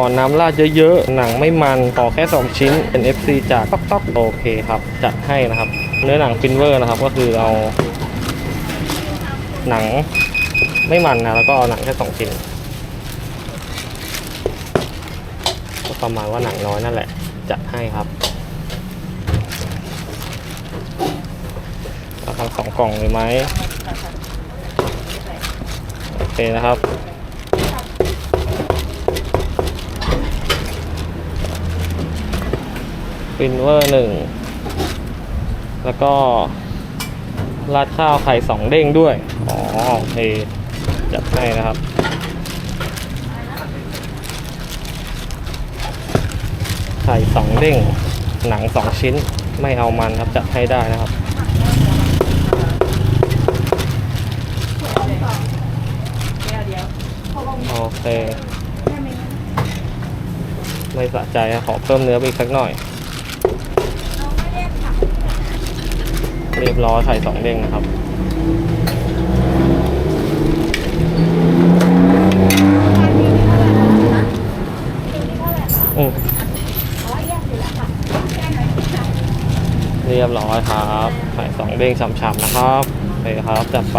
อน้ำราดเยอะๆ หนังไม่มัน ขอแค่ 2 ชิ้น เป็น FC จากต๊อกต๊อกโอเคครับ จัดให้นะครับ เนื้อหนังฟินเวอร์นะครับ ก็คือเอา หนังไม่มันนะ แล้วก็เอาหนังแค่ 2 ชิ้น ก็ประมาณว่าหนังน้อยนั่นแหละ จัดให้ครับเอาทั้งสองกล่องเลยไหมโอเคนะครับ ฟินเวอร์หนึ่งแล้วก็ราดข้าวไข่สองเด้งด้วย อ๋อโอเค จัดให้นะครับ ไข่สองเด้ง หนังสองชิ้น ไม่เอามันครับ จัดให้ได้นะครับ โอเค ไม่สะใจขอเพิ่มเนื้อไปอีกสักหน่อย เรียบร้อยไข่สองเด้งนะครับอืมเรียบร้อยครับไข่สองเด้งฉ่ำๆนะครับโอเคครับ จัดไป